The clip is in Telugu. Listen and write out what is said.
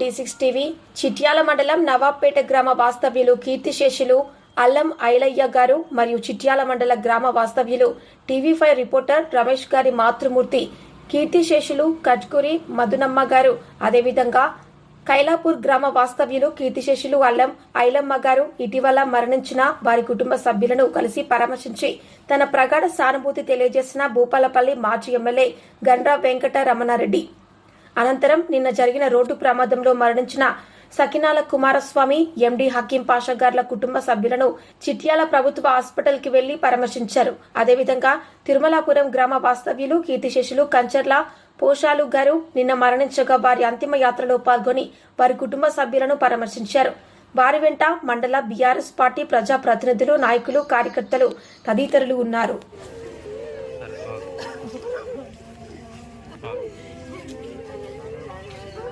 డి సిక్స్ టీవీ చిట్యాల మండలం నవాబ్పేట గ్రామ వాస్తవ్యులు కీర్తిశేషులు అల్లం ఐలయ్య గారు మరియు చిట్యాల మండల గ్రామ వాస్తవ్యులు టీవీ ఫైవ్ రిపోర్టర్ రమేష్ గారి మాతృమూర్తి కీర్తిశేషులు కట్కూరి మధునమ్మ గారు. అదేవిధంగా కైలాపూర్ గ్రామ వాస్తవ్యులు కీర్తిశేషులు అల్లం ఐలమ్మ గారు ఇటీవల మరణించిన వారి కుటుంబ సభ్యులను కలిసి పరామర్శించి తన ప్రగాఢ సానుభూతి తెలియజేసిన భూపాలపల్లి మాజీ ఎమ్మెల్యే గండ్రా వెంకట రమణారెడ్డి. అనంతరం నిన్న జరిగిన రోడ్డు ప్రమాదంలో మరణించిన సకినాల కుమారస్వామి ఎండి హకీం పాషా గార్ల కుటుంబ సభ్యులను చిట్యాల ప్రభుత్వ హాస్పిటల్కి వెళ్ళి పరామర్శించారు. అదేవిధంగా తిరుమలాపురం గ్రామ వాస్తవ్యులు కీర్తిశేషులు కంచర్ల పోషాలు గారు నిన్న మరణించగా వారి అంతిమ యాత్రలో పాల్గొని వారి కుటుంబ సభ్యులను పరామర్శించారు. వారి వెంట మండల బీఆర్ఎస్ పార్టీ ప్రజా ప్రతినిధులు నాయకులు కార్యకర్తలు తదితరులు ఉన్నారు.